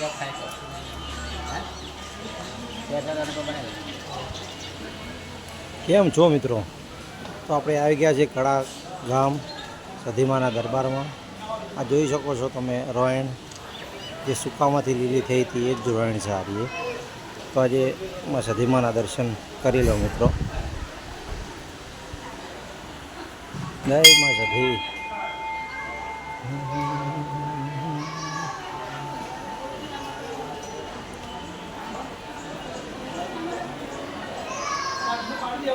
ચોક તો? બનાવી કેમ છો મિત્રો? તો આપણે આવી ગયા છીએ કડા ગામ સધીમાના દરબારમાં. આ જોઈ શકો છો તમે રોયણ, જે સુકામાંથી લીલી થઈ હતી, એ જ રોયણ છે રહી તો આજે સધીમાના દર્શન કરી લો મિત્રો. જય માં સધી મિત્રો,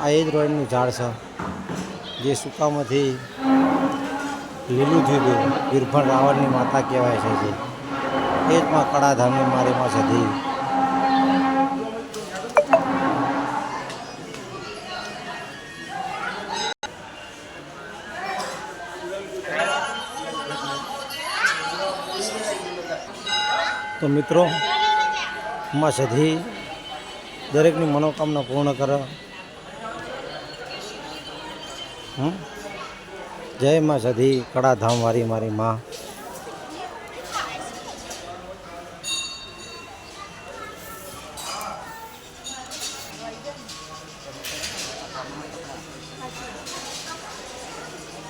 આ એ જ રોયણનું ઝાડ છે, જે સુકામાંથી લીલું થયું હતું. વીરભણ રાવણની માતા કહેવાય છે જે. એ જ માં કડાધામની મારીમાં સધી. તો મિત્રો માં સધી દરેકની મનોકામના પૂર્ણ કરે. જય માં સધી, કડાધામ વાળી મારી માં.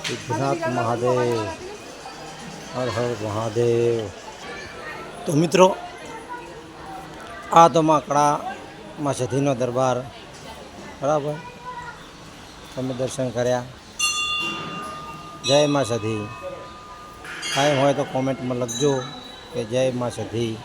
સિદ્ધનાથ મહાદેવ હર હર મહાદેવ. તો મિત્રો આ તો માં કળામાં સધીનો દરબાર. બરાબર? તમે દર્શન કર્યા. જય માં સધી. કાંઈ હોય તો કોમેન્ટમાં લખજો કે જય માં સધી.